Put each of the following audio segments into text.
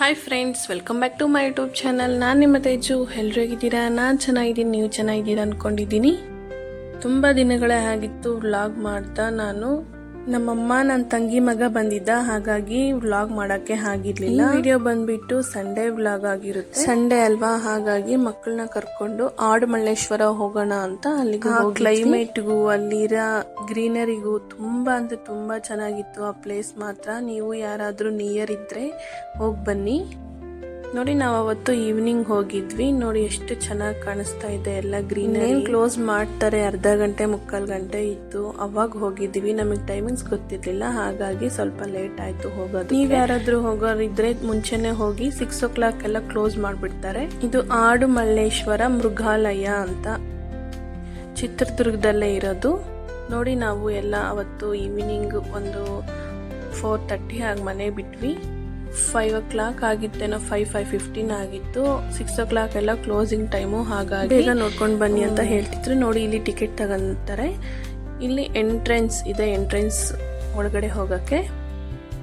Hi friends welcome back to my YouTube channel ನಾನು ನಿಮ್ಮ ತೇಜು. ಎಲ್ಲರೂ ಹೇಗಿದ್ದೀರಾ? ನಾನು ಚೆನ್ನಾಗಿದ್ದೀನಿ. ನೀವು ಚೆನ್ನಾಗಿದ್ದೀರಾ ಅಂದ್ಕೊಂಡಿದ್ದೀನಿ ತುಂಬ ದಿನಗಳೇ ಆಗಿತ್ತು ವ್ಲಾಗ್ ಮಾಡ್ತಾ ನಾನು. ನಮ್ಮಮ್ಮ ನನ್ನ ತಂಗಿ ಮಗ ಬಂದಿದ್ದ ಹಾಗಾಗಿ ವ್ಲಾಗ್ ಮಾಡೋಕ್ಕೆ ಆಗಿರ್ಲಿಲ್ಲ. ವಿಡಿಯೋ ಬಂದ್ಬಿಟ್ಟು ಸಂಡೇ ವ್ಲಾಗ್ ಆಗಿರುತ್ತೆ. ಸಂಡೇ ಅಲ್ವಾ? ಹಾಗಾಗಿ ಮಕ್ಕಳನ್ನ ಕರ್ಕೊಂಡು ಆಡು ಮಲ್ಲೇಶ್ವರ ಹೋಗೋಣ ಅಂತ ಅಲ್ಲಿಗೆ ಕ್ಲೈಮೇಟ್ಗೂ ಅಲ್ಲಿರೋ ಗ್ರೀನರಿಗೂ ತುಂಬಾ ಅಂದ್ರೆ ತುಂಬಾ ಚೆನ್ನಾಗಿತ್ತು ಆ ಪ್ಲೇಸ್ ಮಾತ್ರ. ನೀವು ಯಾರಾದ್ರೂ ನಿಯರ್ ಇದ್ರೆ ಹೋಗಿ ಬನ್ನಿ. ನೋಡಿ ನಾವು ಅವತ್ತು ಈವ್ನಿಂಗ್ ಹೋಗಿದ್ವಿ. ನೋಡಿ ಎಷ್ಟು ಚೆನ್ನಾಗಿ ಕಾಣಿಸ್ತಾ ಇದೆ ಎಲ್ಲ ಗ್ರೀನರಿ ಕ್ಲೋಸ್ ಮಾಡ್ತಾರೆ? ಅರ್ಧ ಗಂಟೆ ಮುಕ್ಕಾಲು ಗಂಟೆ ಇತ್ತು. ಅವಾಗ ಹೋಗಿದ್ವಿ. ನಮಗೆ ಟೈಮಿಂಗ್ಸ್ ಗೊತ್ತಿರ್ಲಿಲ್ಲ. ಹಾಗಾಗಿ ಸ್ವಲ್ಪ ಲೇಟ್ ಆಯ್ತು ಹೋಗೋದು ನೀವ್ ಯಾರಾದ್ರೂ ಹೋಗೋರಿದ್ರೆ ಮುಂಚೆನೆ ಹೋಗಿ ಸಿಕ್ಸ್ ಓ ಕ್ಲಾಕ್ ಎಲ್ಲ ಕ್ಲೋಸ್ ಮಾಡ್ಬಿಡ್ತಾರೆ. ಇದು ಆಡು ಮಲ್ಲೇಶ್ವರ ಮೃಗಾಲಯ ಅಂತ ಚಿತ್ರದುರ್ಗದಲ್ಲೇ ಇರೋದು. ನೋಡಿ ನಾವು ಎಲ್ಲ ಅವತ್ತು ಈವ್ನಿಂಗ್ ಒಂದು ಫೋರ್ ತರ್ಟಿ ಹಾಗೆ ಮನೆ ಬಿಟ್ವಿ. ಫೈವ್ ಓ ಕ್ಲಾಕ್ ಆಗಿತ್ತೇನೋ ಫೈವ್ ಫೈವ್ ಫಿಫ್ಟೀನ್ ಆಗಿತ್ತು. ಸಿಕ್ಸ್ ಓ ಕ್ಲಾಕ್ ಎಲ್ಲ ಕ್ಲೋಸಿಂಗ್ ಟೈಮು ಹಾಗಾಗಿ ಬೇಗ ನೋಡ್ಕೊಂಡು ಬನ್ನಿ ಅಂತ ಹೇಳ್ತಿದ್ರು. ನೋಡಿ ಇಲ್ಲಿ ಟಿಕೆಟ್ ತಗೊಂತಾರೆ. ಇಲ್ಲಿ ಎಂಟ್ರೆನ್ಸ್ ಇದೆ ಎಂಟ್ರೆನ್ಸ್ ಒಳಗಡೆ ಹೋಗೋಕ್ಕೆ.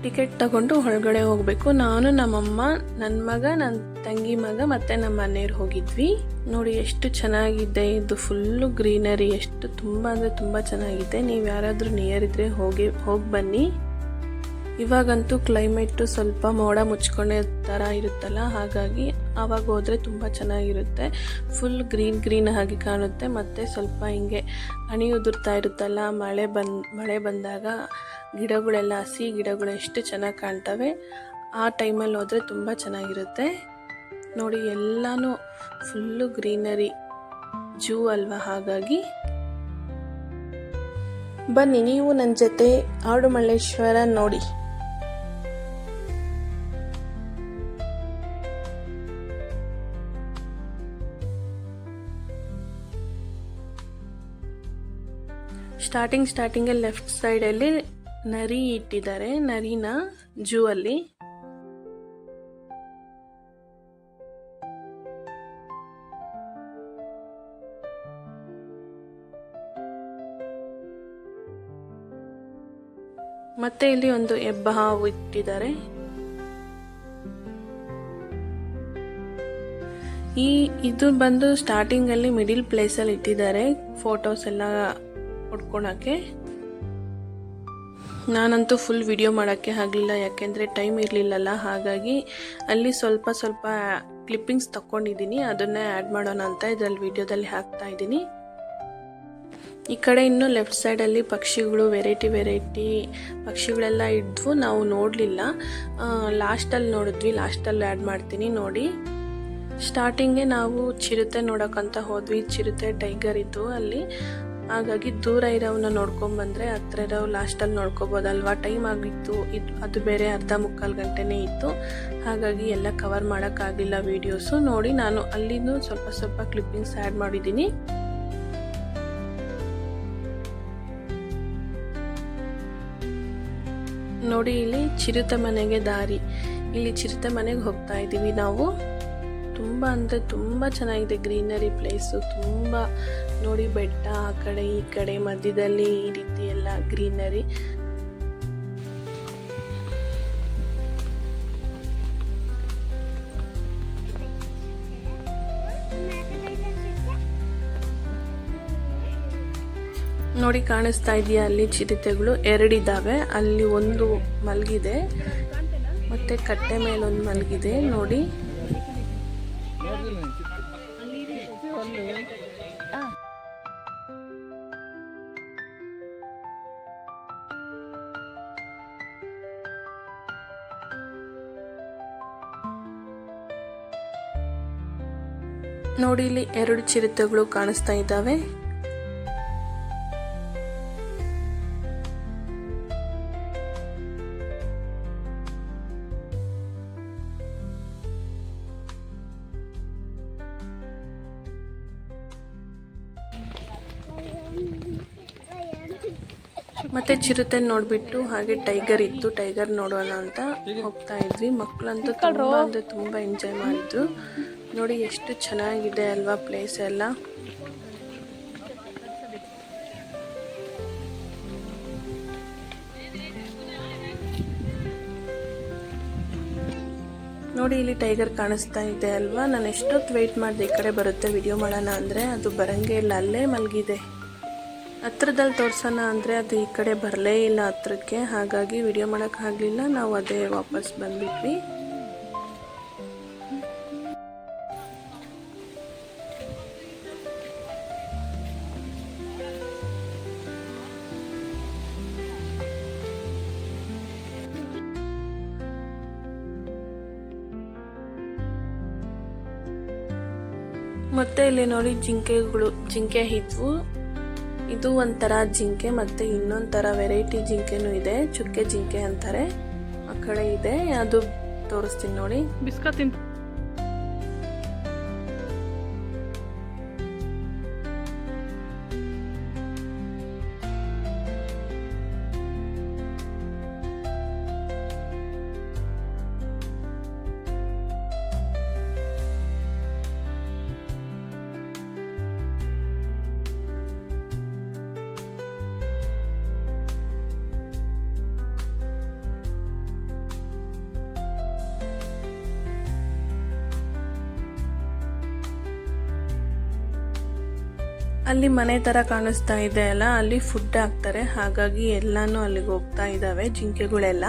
ಟಿಕೆಟ್ ತಗೊಂಡು ಒಳಗಡೆ ಹೋಗಬೇಕು. ನಾನು ನಮ್ಮಮ್ಮ ನನ್ನ ಮಗ ನನ್ನ ತಂಗಿ ಮಗ ಮತ್ತೆ ನಮ್ಮ ಮನೆಯವ್ರು ಹೋಗಿದ್ವಿ. ನೋಡಿ ಎಷ್ಟು ಚೆನ್ನಾಗಿದೆ. ಇದು ಫುಲ್ಲು ಗ್ರೀನರಿ ಎಷ್ಟು ತುಂಬಾ ಅಂದ್ರೆ ತುಂಬಾ ಚೆನ್ನಾಗಿದೆ. ನೀವು ಯಾರಾದರೂ ನಿಯರ್ ಇದ್ರೆ ಹೋಗಿ ಹೋಗಿ ಬನ್ನಿ. ಇವಾಗಂತೂ ಕ್ಲೈಮೇಟು ಸ್ವಲ್ಪ ಮೋಡ ಮುಚ್ಕೊಂಡೆ ಥರ ಇರುತ್ತಲ್ಲ, ಹಾಗಾಗಿ ಆವಾಗ ಹೋದರೆ ತುಂಬ ಚೆನ್ನಾಗಿರುತ್ತೆ. ಫುಲ್ ಗ್ರೀನ್ ಗ್ರೀನ್ ಆಗಿ ಕಾಣುತ್ತೆ, ಮತ್ತು ಸ್ವಲ್ಪ ಹಿಂಗೆ ಹನಿ ಉದುರ್ತಾ ಇರುತ್ತಲ್ಲ, ಮಳೆ ಬಂದ್, ಮಳೆ ಬಂದಾಗ ಗಿಡಗಳೆಲ್ಲ, ಹಸಿ ಗಿಡಗಳು ಎಷ್ಟು ಚೆನ್ನಾಗಿ ಕಾಣ್ತವೆ, ಆ ಟೈಮಲ್ಲಿ ಹೋದರೆ ತುಂಬ ಚೆನ್ನಾಗಿರುತ್ತೆ. ನೋಡಿ, ಎಲ್ಲನೂ ಫುಲ್ಲು ಗ್ರೀನರಿ ಜೂ ಅಲ್ವಾ, ಹಾಗಾಗಿ. ಬನ್ನಿ, ನೀವು ನನ್ನ ಜೊತೆ ಆಡುಮಲ್ಲೇಶ್ವರ ನೋಡಿ. ಸ್ಟಾರ್ಟಿಂಗ್ ಸ್ಟಾರ್ಟಿಂಗ್ ಲೆಫ್ಟ್ ಸೈಡಲ್ಲಿ ನರಿ ಇಟ್ಟಿದ್ದಾರೆ, ನರಿನ ಜೂ ಅಲ್ಲಿ. ಮತ್ತೆ ಇಲ್ಲಿ ಒಂದು ಹೆಬ್ಬ ಹಾವು ಇಟ್ಟಿದ್ದಾರೆ. ಈ, ಇದು ಬಂದು ಸ್ಟಾರ್ಟಿಂಗ್ ಅಲ್ಲಿ ಮಿಡಿಲ್ ಪ್ಲೇಸ್ ಅಲ್ಲಿ ಇಟ್ಟಿದ್ದಾರೆ. ಫೋಟೋಸ್ ಎಲ್ಲ ಹೊಡ್ಕೊಳಕ್ಕೆ ನಾನಂತೂ ಫುಲ್ ವಿಡಿಯೋ ಮಾಡೋಕ್ಕೆ ಆಗಲಿಲ್ಲ, ಯಾಕೆಂದರೆ ಟೈಮ್ ಇರಲಿಲ್ಲಲ್ಲ. ಹಾಗಾಗಿ ಅಲ್ಲಿ ಸ್ವಲ್ಪ ಸ್ವಲ್ಪ ಕ್ಲಿಪ್ಪಿಂಗ್ಸ್ ತಗೊಂಡಿದ್ದೀನಿ ಅದನ್ನೇ ಆ್ಯಡ್ ಮಾಡೋಣ ಅಂತ ಇದರಲ್ಲಿ ವಿಡಿಯೋದಲ್ಲಿ ಹಾಕ್ತಾ ಇದ್ದೀನಿ. ಈ ಕಡೆ ಇನ್ನು ಲೆಫ್ಟ್ ಸೈಡಲ್ಲಿ ಪಕ್ಷಿಗಳು ವೆರೈಟಿ ವೆರೈಟಿ ಪಕ್ಷಿಗಳೆಲ್ಲ ಇದ್ವು. ನಾವು ನೋಡಲಿಲ್ಲ. ಲಾಸ್ಟಲ್ಲಿ ನೋಡಿದ್ವಿ. ಲಾಸ್ಟಲ್ಲಿ ಆ್ಯಡ್ ಮಾಡ್ತೀನಿ ನೋಡಿ. ಸ್ಟಾರ್ಟಿಂಗೇ ನಾವು ಚಿರತೆ ನೋಡೋಕ್ಕಂತ ಹೋದ್ವಿ. ಚಿರತೆ ಟೈಗರ್ ಇತ್ತು ಅಲ್ಲಿ. ಹಾಗಾಗಿ ದೂರ ಇರೋವನ್ನ ನೋಡ್ಕೊಂಬಂದ್ರೆ ಹತ್ರ ಇರೋ ಲಾಸ್ಟಲ್ಲಿ ನೋಡ್ಕೋಬೋದಲ್ವಾ? ಟೈಮ್ ಆಗಿತ್ತು. ಇದು ಅದು ಬೇರೆ ಅರ್ಧ ಮುಕ್ಕಾಲು ಗಂಟೆನೇ ಇತ್ತು. ಹಾಗಾಗಿ ಎಲ್ಲ ಕವರ್ ಮಾಡೋಕ್ಕಾಗಿಲ್ಲ ವೀಡಿಯೋಸು ನೋಡಿ ನಾನು ಅಲ್ಲಿನೂ ಸ್ವಲ್ಪ ಸ್ವಲ್ಪ ಕ್ಲಿಪ್ಪಿಂಗ್ಸ್ ಆ್ಯಡ್ ಮಾಡಿದ್ದೀನಿ. ನೋಡಿ ಇಲ್ಲಿ ಚಿರುತ ಮನೆಗೆ ದಾರಿ. ಇಲ್ಲಿ ಚಿರತೆ ಮನೆಗೆ ಹೋಗ್ತಾ ಇದ್ದೀವಿ ನಾವು. ತುಂಬ ಅಂದರೆ ತುಂಬ ಚೆನ್ನಾಗಿದೆ ಗ್ರೀನರಿ ಪ್ಲೇಸು. ತುಂಬ ನೋಡಿ ಬೆಟ್ಟ ಆ ಕಡೆ ಈ ಕಡೆ ಮಧ್ಯದಲ್ಲಿ ಈ ರೀತಿ ಎಲ್ಲ ಗ್ರೀನರಿ. ನೋಡಿ ಕಾಣಿಸ್ತಾ ಇದೆಯಾ? ಅಲ್ಲಿ ಚಿರತೆಗಳು ಎರಡಿದ್ದಾವೆ. ಅಲ್ಲಿ ಒಂದು ಮಲಗಿದೆ. ಮತ್ತೆ ಕಟ್ಟೆ ಮೇಲೊಂದು ಮಲಗಿದೆ. ನೋಡಿ. ನೋಡಿ, ಇಲ್ಲಿ ಎರಡು ಚಿರತೆಗಳು ಕಾಣಿಸ್ತಾ ಇದ್ದಾವೆ. ಮತ್ತೆ ಚಿರತೆ ನೋಡ್ಬಿಟ್ಟು ಹಾಗೆ ಟೈಗರ್ ಇತ್ತು. ಟೈಗರ್ ನೋಡೋಣ ಅಂತ ಹೋಗ್ತಾ ಇದ್ವಿ. ಮಕ್ಕಳಂತೂ ತುಂಬಾ ತುಂಬಾ ಎಂಜಾಯ್ ಮಾಡಿದ್ರು ನೋಡಿ ಎಷ್ಟು ಚೆನ್ನಾಗಿದೆ ಅಲ್ವಾ ಪ್ಲೇಸ್ ಎಲ್ಲ. ನೋಡಿ ಇಲ್ಲಿ ಟೈಗರ್ ಕಾಣಿಸ್ತಾ ಇದೆ ಅಲ್ವಾ? ನಾನು ಎಷ್ಟೊತ್ತು ವೆಯ್ಟ್ ಮಾಡಿದೆ ಈ ಕಡೆ ಬರುತ್ತೆ ವಿಡಿಯೋ ಮಾಡೋಣ ಅಂದರೆ, ಅದು ಬರಂಗೇ ಇಲ್ಲ, ಅಲ್ಲೇ ಮಲಗಿದೆ. ಹತ್ರದಲ್ಲಿ ತೋರ್ಸೋಣ ಅಂದರೆ ಅದು ಈ ಕಡೆ ಬರಲೇ ಇಲ್ಲ ಹತ್ರಕ್ಕೆ, ಹಾಗಾಗಿ ವಿಡಿಯೋ ಮಾಡೋಕ್ಕಾಗಲಿಲ್ಲ ನಾವು ಅದೇ ವಾಪಸ್ ಬಂದ್ಬಿಟ್ವಿ. ಇಲ್ಲಿ ನೋಡಿ ಜಿಂಕೆಗಳು, ಜಿಂಕೆ ಇದ್ವು ಇದು ಒಂಥರ ಜಿಂಕೆ ಮತ್ತೆ ಇನ್ನೊಂದರ ವೆರೈಟಿ ಜಿಂಕೆನೂ ಇದೆ. ಚುಕ್ಕೆ ಜಿಂಕೆ ಅಂತಾರೆ. ಆ ಕಡೆ ಇದೆ. ಅದು ತೋರಿಸ್ತೀನಿ ನೋಡಿ. ಬಿಸ್ಕ ಅಲ್ಲಿ ಮನೆ ಥರ ಕಾಣಿಸ್ತಾ ಇದೆ ಅಲ್ಲ, ಅಲ್ಲಿ ಫುಡ್ ಹಾಕ್ತಾರೆ. ಹಾಗಾಗಿ ಎಲ್ಲಾನು ಅಲ್ಲಿಗೆ ಹೋಗ್ತಾ ಇದಾವೆ, ಜಿಂಕೆಗಳೆಲ್ಲ.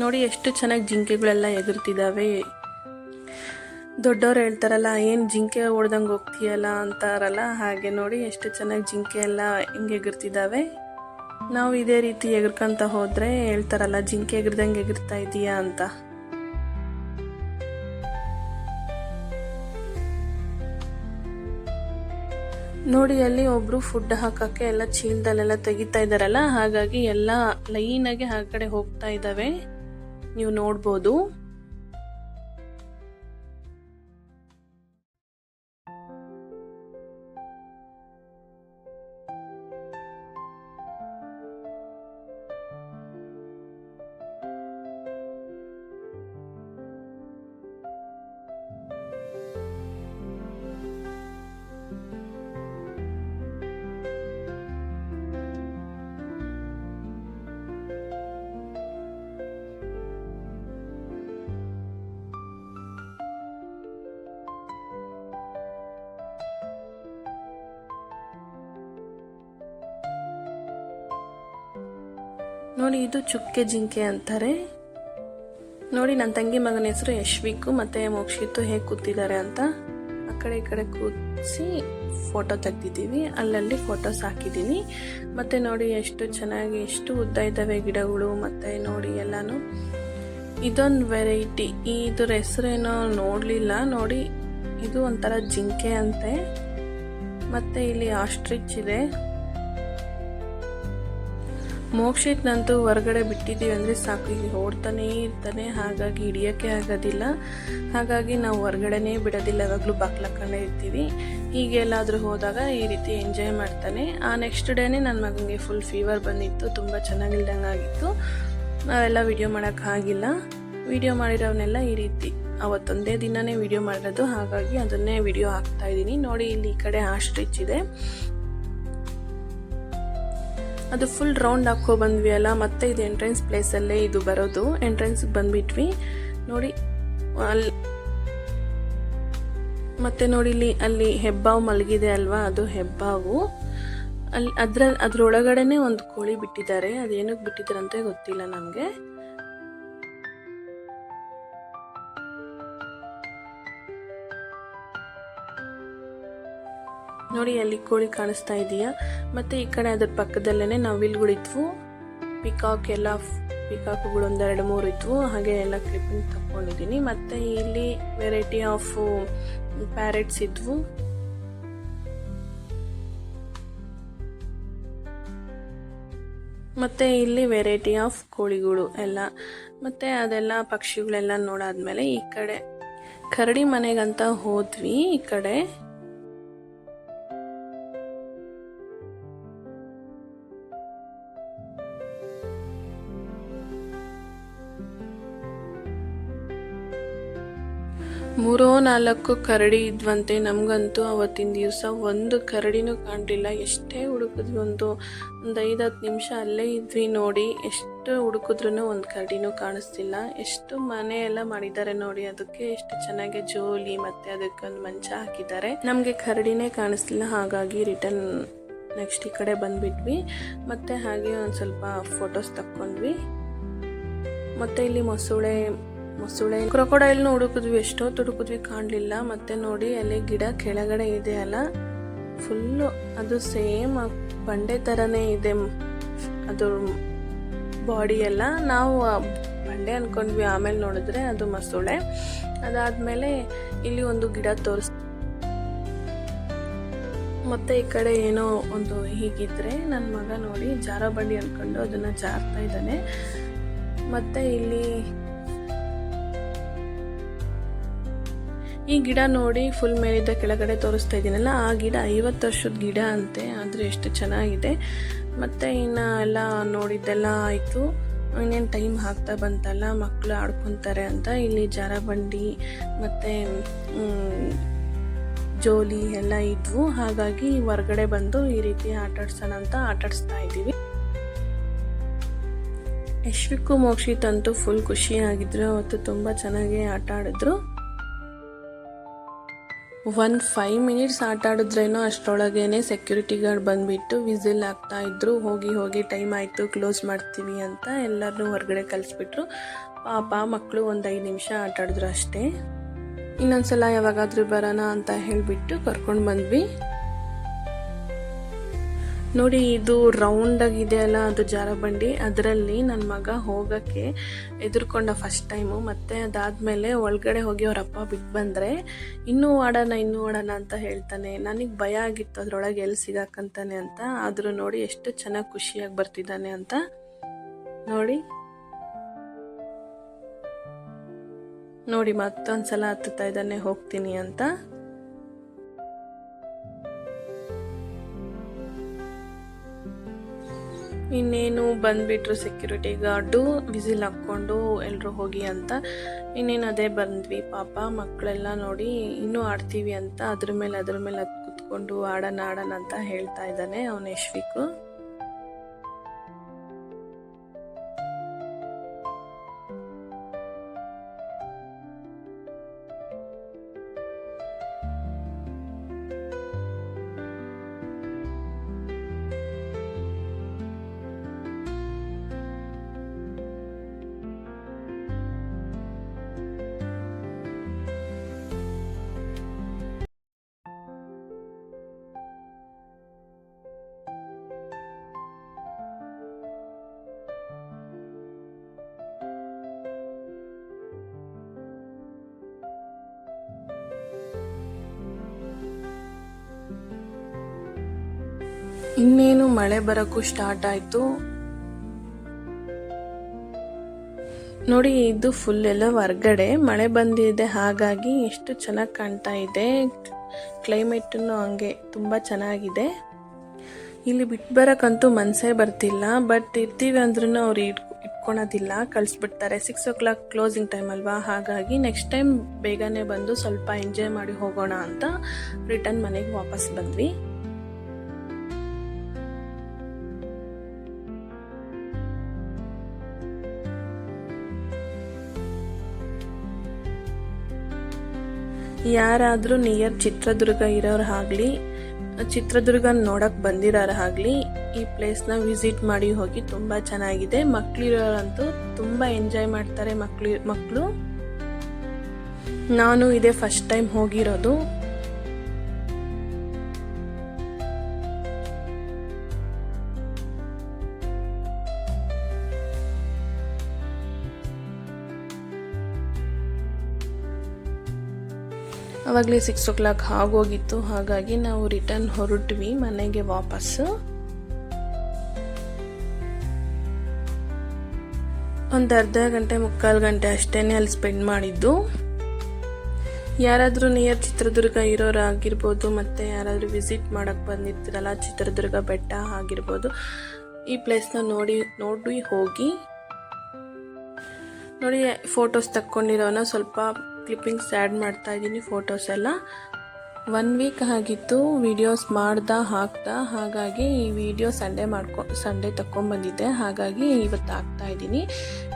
ನೋಡಿ ಎಷ್ಟು ಚೆನ್ನಾಗಿ ಜಿಂಕೆಗಳೆಲ್ಲ ಎಗರ್ತಿದಾವೆ ದೊಡ್ಡವ್ರು ಹೇಳ್ತಾರಲ್ಲ, ಏನು ಜಿಂಕೆ ಹೊಡ್ದಂಗೆ ಹೋಗ್ತೀಯಲ್ಲ ಅಂತಾರಲ್ಲ. ಹಾಗೆ ನೋಡಿ ಎಷ್ಟು ಚೆನ್ನಾಗಿ ಜಿಂಕೆ ಎಲ್ಲ ಹಿಂಗೆ ಎಗರ್ತಿದ್ದಾವೆ ನಾವು ಇದೇ ರೀತಿ ಎಗರ್ಕೊಂತ ಹೋದರೆ ಹೇಳ್ತಾರಲ್ಲ, ಜಿಂಕೆ ಎಗರ್ದಂಗೆ ಎಗರ್ತಾ ಇದೀಯಾ ಅಂತ. ನೋಡಿ, ಅಲ್ಲಿ ಒಬ್ರು ಫುಡ್ ಹಾಕಕ್ಕೆ ಎಲ್ಲ ಚೀಲದಲ್ಲೆಲ್ಲ ತೆಗಿತಾ ಇದಾರಲ್ಲ ಹಾಗಾಗಿ ಎಲ್ಲ ಆಗಿ ಆ ಕಡೆ ಹೋಗ್ತಾ ಇದ್ದಾವೆ. ನೀವು ನೋಡ್ಬೋದು. ನೋಡಿ, ಇದು ಚುಕ್ಕೆ ಜಿಂಕೆ ಅಂತಾರೆ. ನೋಡಿ ನನ್ನ ತಂಗಿ ಮಗನ ಹೆಸರು ಯಶ್ವಿಕು, ಮತ್ತೆ ಮೋಕ್ಷಿತ್ತು ಹೇಗೆ ಕೂತಿದ್ದಾರೆ ಅಂತ. ಆ ಕಡೆ, ಈ ಕಡೆ ಕೂರಿಸಿ ಫೋಟೋ ತೆಗ್ದಿದ್ದೀವಿ. ಅಲ್ಲಲ್ಲಿ ಫೋಟೋಸ್ ಹಾಕಿದ್ದೀನಿ. ಮತ್ತೆ ನೋಡಿ, ಎಷ್ಟು ಚೆನ್ನಾಗಿ, ಎಷ್ಟು ಉದ್ದ ಇದ್ದಾವೆ ಗಿಡಗಳು, ಮತ್ತೆ ನೋಡಿ ಎಲ್ಲಾನು. ಇದೊಂದು ವೆರೈಟಿ ಇದ್ರ ಹೆಸರೇನೋ ನೋಡಲಿಲ್ಲ. ನೋಡಿ, ಇದು ಒಂಥರ ಜಿಂಕೆ ಅಂತೆ. ಮತ್ತೆ ಇಲ್ಲಿ ಆಸ್ಟ್ರಿಚ್ ಇದೆ. ಮೋಕ್ಷಿತ್ನಂತೂ ಹೊರಗಡೆ ಬಿಟ್ಟಿದ್ದೀವಿ ಅಂದರೆ ಸಾಕು. ಇಲ್ಲಿ ಓಡ್ತಾನೇ ಇರ್ತಾನೆ, ಹಾಗಾಗಿ ಹಿಡಿಯೋಕ್ಕೆ ಆಗೋದಿಲ್ಲ. ಹಾಗಾಗಿ ನಾವು ಹೊರಗಡೆನೇ ಬಿಡೋದಿಲ್ಲ, ಯಾವಾಗಲೂ ಬಾಕ್ಲಕ್ಕಂಡೇ ಇರ್ತೀವಿ. ಹೀಗೆಲ್ಲಾದರೂ ಹೋದಾಗ ಈ ರೀತಿ ಎಂಜಾಯ್ ಮಾಡ್ತಾನೆ. ಆ ನೆಕ್ಸ್ಟ್ ಡೇನೇ ನನ್ನ ಮಗನಿಗೆ ಫುಲ್ ಫೀವರ್ ಬಂದಿತ್ತು, ತುಂಬ ಚೆನ್ನಾಗಿಲ್ದಂಗೆ ಆಗಿತ್ತು. ನಾವೆಲ್ಲ ವಿಡಿಯೋ ಮಾಡೋಕ್ಕಾಗಿಲ್ಲ ವಿಡಿಯೋ ಮಾಡಿರೋವನ್ನೆಲ್ಲ ಈ ರೀತಿ ಅವತ್ತೊಂದೇ ದಿನನೇ ವಿಡಿಯೋ ಮಾಡಿರೋದು, ಹಾಗಾಗಿ ಅದನ್ನೇ ವಿಡಿಯೋ ಹಾಕ್ತಾ ಇದ್ದೀನಿ. ನೋಡಿ ಇಲ್ಲಿ ಈ ಕಡೆ ಆಸ್ಟ್ರಿಚ್ ಇದೆ. ಅದು ಫುಲ್ ರೌಂಡ್ ಹಾಕೋ ಬಂದ್ವಿ ಅಲ್ಲ, ಮತ್ತೆ ಇದು ಎಂಟ್ರೆನ್ಸ್ ಪ್ಲೇಸಲ್ಲೇ ಇದು ಬರೋದು. ಎಂಟ್ರೆನ್ಸ್ಗೆ ಬಂದ್ಬಿಟ್ವಿ. ನೋಡಿ ಅಲ್ಲಿ ಮತ್ತೆ ನೋಡಿ ಇಲ್ಲಿ, ಅಲ್ಲಿ ಹೆಬ್ಬಾವು ಮಲಗಿದೆ ಅಲ್ವಾ? ಅದು ಹೆಬ್ಬಾವು. ಅಲ್ಲಿ ಅದ್ರ ಅದ್ರೊಳಗಡೆನೆ ಒಂದು ಕೋಳಿ ಬಿಟ್ಟಿದ್ದಾರೆ. ಅದೇನಕ್ಕೆ ಅಂತ ಗೊತ್ತಿಲ್ಲ ನಮಗೆ. ನೋಡಿ, ಅಲ್ಲಿ ಕೋಳಿ ಕಾಣಿಸ್ತಾ ಇದೆಯಾ? ಮತ್ತೆ ಈ ಕಡೆ ಅದ್ರ ಪಕ್ಕದಲ್ಲೇ ನವಿಲ್ಗಳಿದ್ವು ಪಿಕಾಕ್ ಎಲ್ಲ ಪಿಕಾಕ್ಗಳು ಒಂದೆರಡು ಮೂರು ಇದ್ವು. ಹಾಗೆ ಎಲ್ಲ ಕ್ಲಿಪ್ಪಿಂಗ್ ತಗೊಂಡಿದ್ದೀನಿ ಮತ್ತೆ ಇಲ್ಲಿ ವೆರೈಟಿ ಆಫ್ ಪ್ಯಾರೆಟ್ಸ್ ಇದ್ವು. ಮತ್ತೆ ಇಲ್ಲಿ ವೆರೈಟಿ ಆಫ್ ಕೋಳಿಗಳು ಎಲ್ಲ. ಮತ್ತೆ ಅದೆಲ್ಲ ಪಕ್ಷಿಗಳೆಲ್ಲ ನೋಡಾದ್ಮೇಲೆ ಈ ಕಡೆ ಕರಡಿ ಮನೆಗಂತ ಹೋದ್ವಿ ಈ ಕಡೆ. ಮೂರೋ ನಾಲ್ಕು ಕರಡಿ ಇದ್ವಂತೆ ನಮಗಂತೂ ಅವತ್ತಿನ ದಿವಸ ಒಂದು ಕರಡಿನೂ ಕಾಣಲಿಲ್ಲ. ಎಷ್ಟೇ ಹುಡುಕಿದ್ವಿ ಒಂದು ಒಂದು ಐದು ಹತ್ತು ನಿಮಿಷ ಅಲ್ಲೇ ಇದ್ವಿ ನೋಡಿ, ಎಷ್ಟು ಹುಡುಕಿದ್ರೂ ಒಂದು ಕರಡಿನೂ ಕಾಣಿಸ್ತಿಲ್ಲ. ಎಷ್ಟು ಮನೆ ಎಲ್ಲ ಮಾಡಿದ್ದಾರೆ ನೋಡಿ, ಅದಕ್ಕೆ ಎಷ್ಟು ಚೆನ್ನಾಗಿ ಜೋಲಿ ಮತ್ತೆ ಅದಕ್ಕೆ ಒಂದು ಮಂಚ ಹಾಕಿದ್ದಾರೆ. ನಮಗೆ ಕರಡಿನೇ ಕಾಣಿಸ್ತಿಲ್ಲ ಹಾಗಾಗಿ ರಿಟರ್ನ್ ನೆಕ್ಸ್ಟ್ ಈ ಕಡೆ ಬಂದ್ಬಿಟ್ವಿ. ಮತ್ತೆ ಹಾಗೆ ಒಂದು ಸ್ವಲ್ಪ ಫೋಟೋಸ್ ತಕ್ಕೊಂಡ್ವಿ. ಮತ್ತೆ ಇಲ್ಲಿ ಮೊಸಳೆ ಮೊಸಳೆ. ಕ್ರೊಕೊಡೈಲ್ನ ಹುಡುಕಿದ್ವಿ ಎಷ್ಟೊತ್ತು ಹುಡುಕಿದ್ವಿ ಕಾಣಲಿಲ್ಲ. ಮತ್ತೆ ನೋಡಿ, ಅಲ್ಲಿ ಗಿಡ ಕೆಳಗಡೆ ಇದೆ ಅಲ್ಲ. ಫುಲ್ಲು ಅದು ಸೇಮ್ ಬಂಡೆ ಥರನೇ ಇದೆ. ಅದು ಬಾಡಿ ಎಲ್ಲ. ನಾವು ಬಂಡೆ ಅನ್ಕೊಂಡ್ವಿ. ಆಮೇಲೆ ನೋಡಿದ್ರೆ ಅದು ಮೊಸಳೆ. ಅದಾದ್ಮೇಲೆ ಇಲ್ಲಿ ಒಂದು ಗಿಡ ತೋರಿಸ್ ಮತ್ತೆ ಈ ಕಡೆ ಏನೋ ಒಂದು ಹೀಗಿದ್ರೆ ನನ್ನ ಮಗ ನೋಡಿ ಜಾರ ಬಂಡಿ ಅನ್ಕೊಂಡು ಅದನ್ನ ಜಾರ್ತಾ ಇದ್ದಾನೆ. ಮತ್ತೆ ಇಲ್ಲಿ ಈ ಗಿಡ ನೋಡಿ ಫುಲ್ ಮೇಲಿದ್ದ ಕೆಳಗಡೆ ತೋರಿಸ್ತಾ ಇದ್ದೀನಲ್ಲ, ಆ ಗಿಡ ಐವತ್ತು ವರ್ಷದ ಗಿಡ ಅಂತೆ, ಆದರೆ ಎಷ್ಟು ಚೆನ್ನಾಗಿದೆ. ಮತ್ತೆ ಇನ್ನು ಎಲ್ಲ ನೋಡಿದ್ದೆಲ್ಲ ಆಯಿತು. ಇನ್ನೇನು ಟೈಮ್ ಹಾಕ್ತಾ ಬಂತಲ್ಲ ಮಕ್ಕಳು ಆಡ್ಕೊತಾರೆ ಅಂತ. ಇಲ್ಲಿ ಜಾರಬಂಡಿ ಮತ್ತು ಜೋಲಿ ಎಲ್ಲ ಇದ್ವು. ಹಾಗಾಗಿ ಹೊರಗಡೆ ಬಂದು ಈ ರೀತಿ ಆಟಾಡ್ಸೋಣ ಅಂತ ಆಟಾಡಿಸ್ತಾ ಇದ್ದೀವಿ. ಯಶ್ವಿಕು ಮೋಕ್ಷಿತ್ ಅಂತೂ ಫುಲ್ ಖುಷಿಯಾಗಿದ್ರು ಅವತ್ತು ತುಂಬ ಚೆನ್ನಾಗಿ ಆಟ ಆಡಿದ್ರು. ಒಂದು ಫೈವ್ ಮಿನಿಟ್ಸ್ ಆಟ ಆಡಿದ್ರೇನೋ ಅಷ್ಟರೊಳಗೇನೆ ಸೆಕ್ಯೂರಿಟಿ ಗಾರ್ಡ್ ಬಂದುಬಿಟ್ಟು ವಿಸಿಲ್ ಆಗ್ತಾ ಇದ್ರು. ಹೋಗಿ ಹೋಗಿ ಟೈಮ್ ಆಯಿತು ಕ್ಲೋಸ್ ಮಾಡ್ತೀವಿ ಅಂತ ಎಲ್ಲರನ್ನೂ ಹೊರಗಡೆ ಕಳಿಸ್ಬಿಟ್ರು ಪಾಪ ಮಕ್ಕಳು ಒಂದು ಐದು ನಿಮಿಷ ಆಟ ಆಡಿದ್ರು ಅಷ್ಟೇ. ಇನ್ನೊಂದ್ಸಲ ಯಾವಾಗಾದ್ರೂ ಬರೋಣ ಅಂತ ಹೇಳಿಬಿಟ್ಟು ಕರ್ಕೊಂಡು ಬಂದ್ವಿ. ನೋಡಿ, ಇದು ರೌಂಡ್ ಆಗಿದೆ ಅಲ್ಲ, ಅದು ಜಾರಬಂಡಿ. ಅದರಲ್ಲಿ ನನ್ನ ಮಗ ಹೋಗಕ್ಕೆ ಎದುರ್ಕೊಂಡ ಫಸ್ಟ್ ಟೈಮು ಮತ್ತೆ ಅದಾದ್ಮೇಲೆ ಒಳಗಡೆ ಹೋಗಿ ಅವ್ರ ಅಪ್ಪ ಬಿಟ್ಟು ಬಂದ್ರೆ ಇನ್ನೂ ಆಡೋಣ ಇನ್ನೂ ಆಡೋಣ ಅಂತ ಹೇಳ್ತಾನೆ. ನನಗೆ ಭಯ ಆಗಿತ್ತು ಅದರೊಳಗೆ ಎಲ್ಲಿ ಸಿಗಾಕಂತಾನೆ ಅಂತ. ಆದರೂ ನೋಡಿ ಎಷ್ಟು ಚೆನ್ನಾಗಿ ಖುಷಿಯಾಗಿ ಬರ್ತಿದ್ದಾನೆ ಅಂತ. ನೋಡಿ. ನೋಡಿ, ಮತ್ತೊಂದ್ಸಲ ಹತ್ತುತ್ತಾ ಇದ್ದಾನೆ, ಹೋಗ್ತೀನಿ ಅಂತ. ಇನ್ನೇನು ಬಂದ್ಬಿಟ್ರು ಸೆಕ್ಯೂರಿಟಿ ಗಾರ್ಡು ವಿಸಿಲ್ ಹಾಕ್ಕೊಂಡು ಎಲ್ಲರೂ ಹೋಗಿ ಅಂತ. ಇನ್ನೇನು ಅದೇ ಬಂದ್ವಿ ಪಾಪ ಮಕ್ಕಳೆಲ್ಲ ನೋಡಿ ಇನ್ನೂ ಆಡ್ತೀವಿ ಅಂತ ಅದ್ರ ಮೇಲೆ ಅದ್ರ ಮೇಲೆ ಅದು ಕುತ್ಕೊಂಡು ಆಡೋಣ ಆಡೋಣ ಅಂತ ಹೇಳ್ತಾ ಇದ್ದಾನೆ ಅವನ ಯಶ್ವಿಕು. ಇನ್ನೇನು ಮಳೆ ಬರೋಕ್ಕೂ ಸ್ಟಾರ್ಟ್ ಆಯಿತು. ನೋಡಿ, ಇದು ಫುಲ್ ಎಲ್ಲ ಹೊರ್ಗಡೆ. ಮಳೆ ಬಂದಿದೆ, ಹಾಗಾಗಿ ಎಷ್ಟು ಚೆನ್ನಾಗಿ ಕಾಣ್ತಾ ಇದೆ. ಕ್ಲೈಮೇಟನ್ನು ಹಂಗೆ ತುಂಬ ಚೆನ್ನಾಗಿದೆ. ಇಲ್ಲಿ ಬಿಟ್ಟು ಬರೋಕ್ಕಂತೂ ಮನಸ್ಸೇ ಬರ್ತಿಲ್ಲ ಬಟ್ ಇರ್ತೀವಿ ಅಂದ್ರೂ ಅವ್ರು ಇಟ್ ಇಟ್ಕೊಳೋದಿಲ್ಲ, ಕಳಿಸ್ಬಿಡ್ತಾರೆ. Six o'clock closing time ಅಲ್ವಾ? ಹಾಗಾಗಿ ನೆಕ್ಸ್ಟ್ ಟೈಮ್ ಬೇಗನೆ ಬಂದು ಸ್ವಲ್ಪ ಎಂಜಾಯ್ ಮಾಡಿ ಹೋಗೋಣ ಅಂತ ರಿಟರ್ನ್ ಮನೆಗೆ ವಾಪಸ್ ಬಂದ್ವಿ. ಯಾರಾದರೂ ನಿಯರ್ ಚಿತ್ರದುರ್ಗ ಇರೋರು ಆಗಲಿ, ಚಿತ್ರದುರ್ಗ ನೋಡಕ್ಕೆ ಬಂದಿರೋರು ಆಗಲಿ, ಈ ಪ್ಲೇಸ್ನ ವಿಸಿಟ್ ಮಾಡಿ ಹೋಗಿ ತುಂಬ ಚೆನ್ನಾಗಿದೆ. ಮಕ್ಕಳಿರೋರಂತೂ ತುಂಬ ಎಂಜಾಯ್ ಮಾಡ್ತಾರೆ ಮಕ್ಳು ಮಕ್ಕಳು ನಾನು ಇದೇ ಫಸ್ಟ್ ಟೈಮ್ ಹೋಗಿರೋದು. ಅವಾಗಲೇ ಸಿಕ್ಸ್ ಓ ಕ್ಲಾಕ್ ಆಗೋಗಿತ್ತು. ಹಾಗಾಗಿ ನಾವು ರಿಟರ್ನ್ ಹೊರಟ್ವಿ ಮನೆಗೆ ವಾಪಸ್ಸು ಒಂದು ಅರ್ಧ ಗಂಟೆ ಮುಕ್ಕಾಲು ಗಂಟೆ ಅಷ್ಟೇ ಅಲ್ಲಿ ಸ್ಪೆಂಡ್ ಮಾಡಿದ್ದು. ಯಾರಾದರೂ ನಿಯರ್ ಚಿತ್ರದುರ್ಗ ಇರೋರು ಆಗಿರ್ಬೋದು ಮತ್ತು ಯಾರಾದರೂ ವಿಸಿಟ್ ಮಾಡೋಕ್ಕೆ ಬಂದಿರ್ತೀರಲ್ಲ, ಚಿತ್ರದುರ್ಗ ಬೆಟ್ಟ ಆಗಿರ್ಬೋದು, ಈ ಪ್ಲೇಸ್ನ ನೋಡಿ ನೋಡಿ ಹೋಗಿ. ನೋಡಿ ಫೋಟೋಸ್ ತಕ್ಕೊಂಡಿರೋನ ಸ್ವಲ್ಪ ಕ್ಲಿಪ್ಪಿಂಗ್ಸ್ ಆ್ಯಡ್ ಮಾಡ್ತಾ ಇದ್ದೀನಿ ಫೋಟೋಸ್ ಎಲ್ಲ. ಒನ್ ವೀಕ್ ಆಗಿತ್ತು ವಿಡಿಯೋಸ್ ಮಾಡ್ದಾ, ಹಾಕ್ದಾ, ಹಾಗಾಗಿ ಈ ವಿಡಿಯೋ ಸಂಡೇ ಮಾಡ್ಕೊ ಸಂಡೇ ತಗೊಂಬಂದಿದ್ದೆ ಹಾಗಾಗಿ ಇವತ್ತು ಹಾಕ್ತಾ ಇದ್ದೀನಿ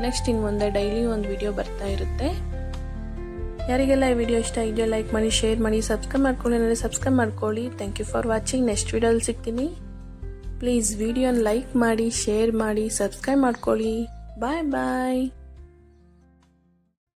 ನೆಕ್ಸ್ಟ್ ಇನ್ನು ಮುಂದೆ ಡೈಲಿ ಒಂದು ವಿಡಿಯೋ ಬರ್ತಾ ಇರುತ್ತೆ. ಯಾರಿಗೆಲ್ಲ ಈ ವಿಡಿಯೋ ಇಷ್ಟ ಇದೆಯೋ ಲೈಕ್ ಮಾಡಿ ಶೇರ್ ಮಾಡಿ ಸಬ್ಸ್ಕ್ರೈಬ್ ಮಾಡ್ಕೊಳ್ಳಿ ನನಗೆ ಸಬ್ಸ್ಕ್ರೈಬ್ ಮಾಡ್ಕೊಳ್ಳಿ. Thank you for watching next ವಿಡಿಯೋಲಿ ಸಿಗ್ತೀನಿ. ಪ್ಲೀಸ್ ವಿಡಿಯೋನ ಲೈಕ್ ಮಾಡಿ ಶೇರ್ ಮಾಡಿ ಸಬ್ಸ್ಕ್ರೈಬ್ ಮಾಡ್ಕೊಳ್ಳಿ. ಬಾಯ್ ಬಾಯ್